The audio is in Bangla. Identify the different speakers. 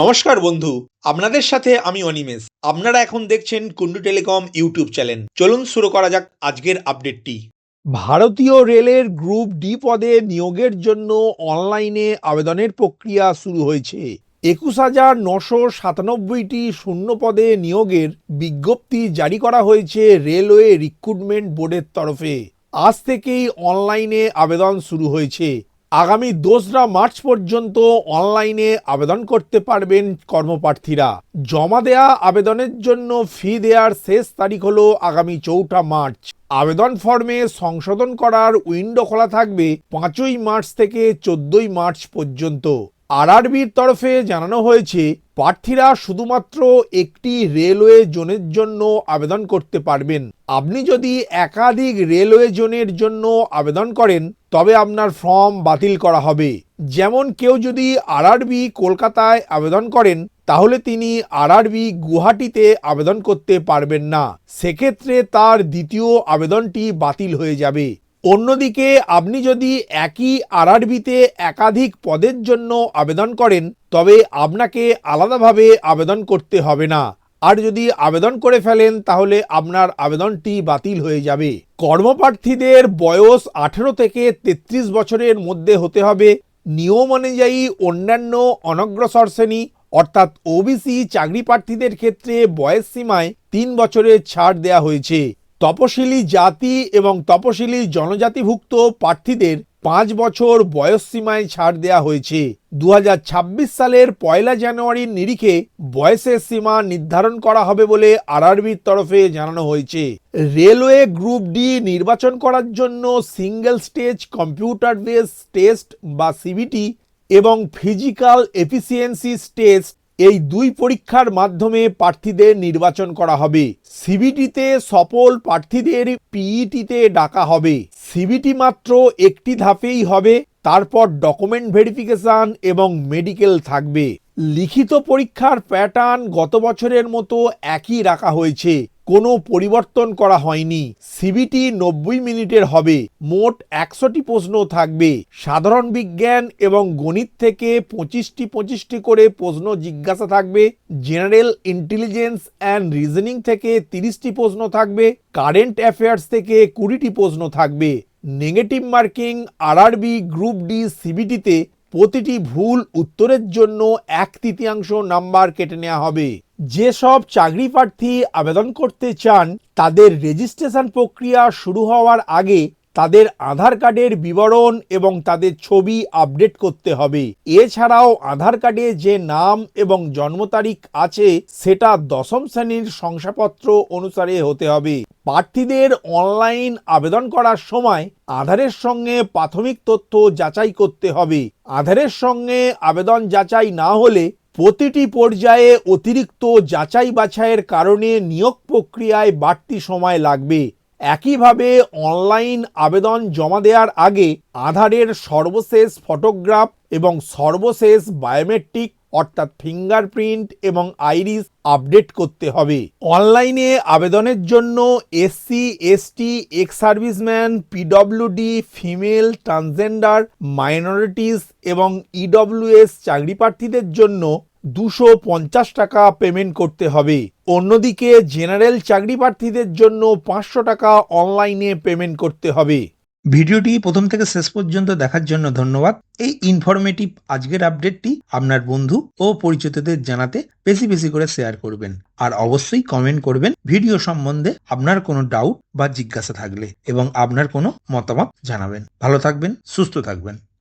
Speaker 1: নমস্কার বন্ধু, আপনাদের সাথে আমি অনিমেষ। আপনারা এখন দেখছেন কুন্ডু টেলিকম ইউটিউব চ্যানেল। চলুন শুরু করা যাক আজকের আপডেটটি। ভারতীয় রেলের গ্রুপ ডি পদে নিয়োগের জন্য অনলাইনে আবেদনের প্রক্রিয়া শুরু হয়েছে। একুশ হাজার নশো সাতানব্বইটি শূন্য পদে নিয়োগের বিজ্ঞপ্তি জারি করা হয়েছে রেলওয়ে রিক্রুটমেন্ট বোর্ডের তরফে। আজ থেকেই অনলাইনে আবেদন শুরু হয়েছে। আগামী দোসরা মার্চ পর্যন্ত অনলাইনে আবেদন করতে পারবেন কর্মপ্রার্থীরা। জমা দেয়া আবেদনের জন্য ফি দেওয়ার শেষ তারিখ হলো আগামী চৌঠা মার্চ। আবেদন ফর্মে সংশোধন করার উইন্ডো খোলা থাকবে পাঁচই মার্চ থেকে চোদ্দই মার্চ পর্যন্ত। আরআরবির তরফে জানানো হয়েছে, প্রার্থীরা শুধুমাত্র একটি রেলওয়ে জোনের জন্য আবেদন করতে পারবেন। আপনি যদি একাধিক রেলওয়ে জোনের জন্য আবেদন করেন তবে আপনার ফর্ম বাতিল করা হবে। যেমন কেউ যদি আরআরবি কলকাতায় আবেদন করেন, তাহলে তিনি আরআরবি গুয়াহাটিতে আবেদন করতে পারবেন না। সেক্ষেত্রে তার দ্বিতীয় আবেদনটি বাতিল হয়ে যাবে। অন্যদিকে, আপনি যদি একই আরআরবিতে একাধিক পদের জন্য আবেদন করেন, তবে আপনাকে আলাদাভাবে আবেদন করতে হবে না। আর যদি আবেদন করে ফেলেন, তাহলে আপনার আবেদনটি বাতিল হয়ে যাবে। কর্মপ্রার্থীদের বয়স আঠেরো থেকে তেত্রিশ বছরের মধ্যে হতে হবে। নিয়ম অনুযায়ী অন্যান্য অনগ্রসর শ্রেণি, অর্থাৎ ওবিসি চাকরি প্রার্থীদের ক্ষেত্রে বয়স সীমায় তিন বছরের ছাড় দেওয়া হয়েছে। তপশিলি জাতি এবং তপশিলি জনজাতিভুক্ত প্রার্থীদের পাঁচ বছর বয়স সীমায় ছাড় দেওয়া হয়েছে। দু হাজার ছাব্বিশ সালের পয়লা জানুয়ারির নিরিখে বয়সের সীমা নির্ধারণ করা হবে বলে আরআরবির তরফে জানানো হয়েছে। রেলওয়ে গ্রুপ ডি নির্বাচন করার জন্য single stage computer base test বা সিবিটি এবং ফিজিক্যাল এফিসিয়েন্সি টেস্ট এই দুই পরীক্ষার মাধ্যমে প্রার্থীদের নির্বাচন করা হবে। সিবিটিতে সফল প্রার্থীদের পিইটিতে ডাকা হবে। সিবিটি মাত্র একটি ধাপেই হবে, তারপর ডকুমেন্ট ভেরিফিকেশন এবং মেডিকেল থাকবে। লিখিত পরীক্ষার প্যাটার্ন গত বছরের মতো একই রাখা হয়েছে। কোনো পরিবর্তন করা হয়নি। সিবিটি নব্বই মিনিটের হবে। মোট একশোটি প্রশ্ন থাকবে। সাধারণ বিজ্ঞান এবং গণিত থেকে পঁচিশটি পঁচিশটি করে প্রশ্ন জিজ্ঞাসা থাকবে। জেনারেল ইন্টেলিজেন্স অ্যান্ড রিজনিং থেকে তিরিশটি প্রশ্ন থাকবে। কারেন্ট অ্যাফেয়ার্স থেকে কুড়িটি প্রশ্ন থাকবে। Negative marking RRB group D সিবিটিতে প্রতিটি ভুল উত্তরের জন্য এক তৃতীয়াংশ নাম্বার কেটে নেওয়া হবে। যেসব চাকরি প্রার্থী আবেদন করতে চান, তাদের রেজিস্ট্রেশন প্রক্রিয়া শুরু হওয়ার আগে তাদের আধার কার্ডের বিবরণ এবং তাদের ছবি আপডেট করতে হবে। এছাড়াও আধার কার্ডে যে নাম এবং জন্ম তারিখ আছে, সেটা দশম শ্রেণির শংসাপত্র অনুসারে হতে হবে। প্রার্থীদের অনলাইন আবেদন করার সময় আধারের সঙ্গে প্রাথমিক তথ্য যাচাই করতে হবে। আধারের সঙ্গে আবেদন যাচাই না হলে প্রতিটি পর্যায়ে অতিরিক্ত যাচাই বাছাইয়ের কারণে নিয়োগ প্রক্রিয়ায় বাড়তি সময় লাগবে। একইভাবে অনলাইন আবেদন জমা দেওয়ার আগে আধারের সর্বশেষ ফটোগ্রাফ এবং সর্বশেষ বায়োমেট্রিক, অর্থাৎ ফিঙ্গারপ্রিন্ট এবং আইরিস আপডেট করতে হবে। অনলাইনে আবেদনের জন্য SC ST ex serviceman PWD female, transgender, minorities এবং ইডব্লিউএস চাকরি প্রার্থীদের জন্য দুশো পঞ্চাশ টাকা পেমেন্ট করতে হবে। অন্যদিকে জেনারেল চাকরি প্রার্থীদের জন্য পাঁচশো টাকা অনলাইনে পেমেন্ট করতে হবে।
Speaker 2: ভিডিওটি প্রথম থেকে শেষ পর্যন্ত দেখার জন্য ধন্যবাদ। এই ইনফরমেটিভ আজকের আপডেটটি আপনার বন্ধু ও পরিচিতদের জানাতে বেশি বেশি করে শেয়ার করবেন। আর অবশ্যই কমেন্ট করবেন ভিডিও সম্বন্ধে আপনার কোনো ডাউট বা জিজ্ঞাসা থাকলে এবং আপনার কোনো মতামত জানাবেন। ভালো থাকবেন, সুস্থ থাকবেন।